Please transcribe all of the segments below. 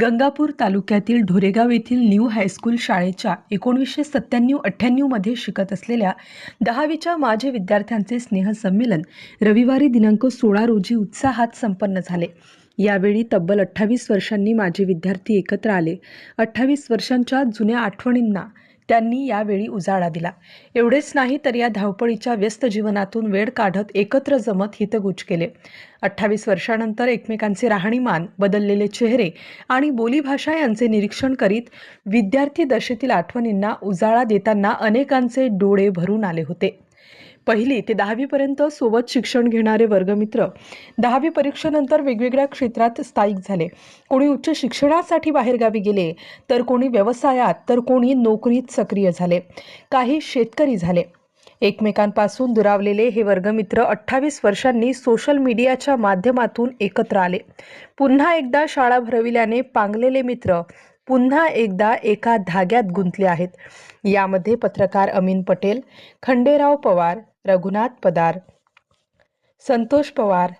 गंगापूर तालुक्यातील ढोरेगाव येथील new high school शाळेच्या एकोणीसशे सत्त्याण्णव अठ्ठ्याण्णवमध्ये शिकत असलेल्या दहावीच्या माझे विद्यार्थ्यांचे स्नेहसंमेलन रविवारी दिनांक सोळा रोजी उत्साहात संपन्न झाले. यावेळी तब्बल अठ्ठावीस वर्षांनी माझे विद्यार्थी एकत्र आले. अठ्ठावीस वर्षांच्या जुन्या आठवणींना त्यांनी यावेळी उजाळा दिला. एवढेच नाही तर या धावपळीच्या व्यस्त जीवनातून वेळ काढत एकत्र जमत हितगुज केले. अठ्ठावीस वर्षानंतर एकमेकांचे राहणीमान बदललेले चेहरे आणि बोलीभाषा यांचे निरीक्षण करीत विद्यार्थी दशेतील आठवणींना उजाळा देताना अनेकांचे डोळे भरून आले होते. पहिली ते दहावीपर्यंत सोबत शिक्षण घेणारे वर्गमित्र. दहावी परीक्षेनंतर वेगवेगळ्या क्षेत्रात स्थायिक झाले. कोणी उच्च शिक्षणासाठी बाहेरगावी गेले तर कोणी व्यवसायात तर कोणी नोकरीत सक्रिय झाले. काही शेतकरी झाले. एकमेकांपासून दुरावलेले हे वर्गमित्र अठ्ठावीस वर्षांनी सोशल मीडियाच्या माध्यमातून एकत्र आले. पुन्हा एकदा शाळा भरविल्याने पांगलेले मित्र पुन्हा एकदा एका धाग्यात गुंतले आहेत. यामध्ये पत्रकार अमीन पटेल खंडेराव पवार रघुनाथ पदार संतोष पवार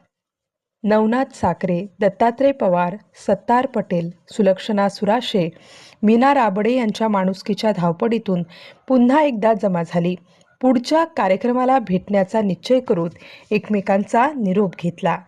नवनाथ साकरे दत्तात्रय पवार सत्तार पटेल सुलक्षणा सुराशे मीना राबडे यांच्या माणुसकीच्या धावपडीतून पुन्हा एकदा जमा झाली. पुढच्या कार्यक्रमाला भेटण्याचा निश्चय करून एकमेकांचा निरोप घेतला.